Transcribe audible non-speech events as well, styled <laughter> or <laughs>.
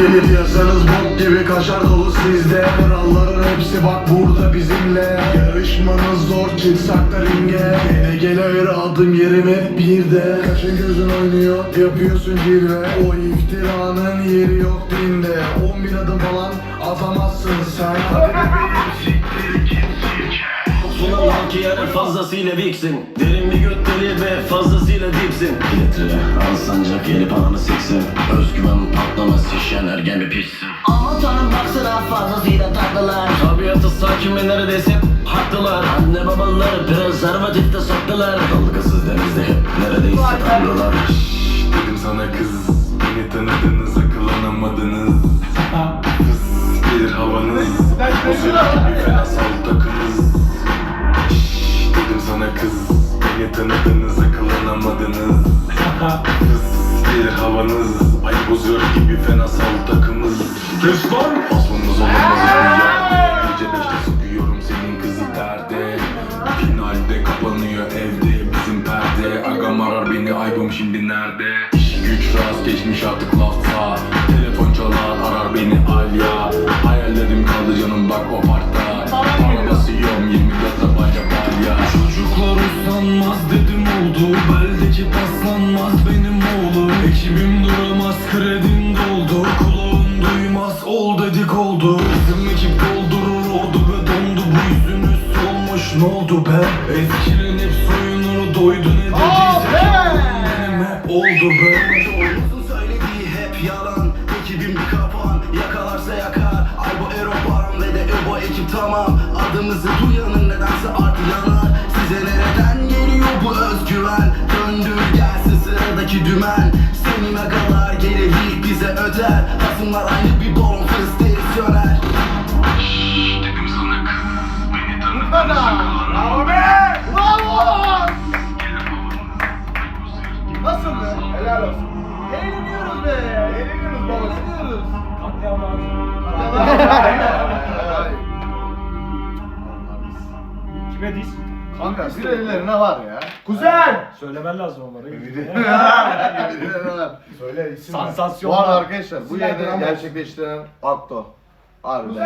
Piyasanız bok gibi kaşar dolu sizde. Kralların hepsi bak burada bizimle. Yarışmanız zor çıksak da ringe. Gele gele ver adım yerime bir de. Kaşın gözün oynuyor yapıyorsun cilve. O iftiranın yeri yok dinde. On bin adım falan atamazsın sen. Hadi sirke Sunan ki yarın fazlasıyla viksin Derin bir göt deli ve fazlasıyla dipsin Litre al sancak gelip ananı siksin. Özgüven patlaması şişen ergen bir piçsin Aman tanrım baksana fazlasıyla tatlılar. Tabiatı sakin ve neredeyse haklılar. Anne babaları prezervatifte saklılar Dalgasız denizde hep neredeyse tanrılar Dedim sana kız Beni tanıdınız akıllanamadınız. Fıs gelir havanız Bozuyor gibi fenasal takınız. Şşş, Dedim sana kız Beni tanıdınız akıllanamadınız. Fıs bozuyor gibi fenasal takımız. Kes lan Aslımız olamaz yerde Gece beşte sıkıyorum senin kızı derde Finalde kapanıyor evde bizim perde. Agam arar beni aybım şimdi nerede? İş güç rast geçmiş artık lafta. Telefon çalar arar beni Alya. Hayallerim kaldı canım bak o benim oğlum. Ekibim duramaz kredim doldu. Kulağım duymaz ol dedik oldu. Bizim ekip doldurur ordu ve dondu. Bu yüzünüz solmuş ne oldu be? Etkilenip soyunur doydu ne dediyse Benim hep oldu be. Çoğunuzun söylediği hep yalan. Ekibim bir kapan Yakalarsa yakar. Ay bu Ero Baran ve de Ebo ekip tamam. Adımızı duyanın nedense artı yanar ilk bize öder Hasımlar aynı bir balon fıstığı söner Dedim sana kız beni be! Bravo! Nasıl be? Helal olsun. Eğleniyoruz be. Eğleniyoruz baba. Eğleniyoruz. Kime <laughs> Kanka bir ellerine var ya. Kuzen! Söylemen lazım onları. <laughs> <laughs> Ellerine var. Söyle isim ver. Sansasyon Bu arada var. arkadaşlar bu Silah yayını drama. gerçekleştiren Akto. Harbiden.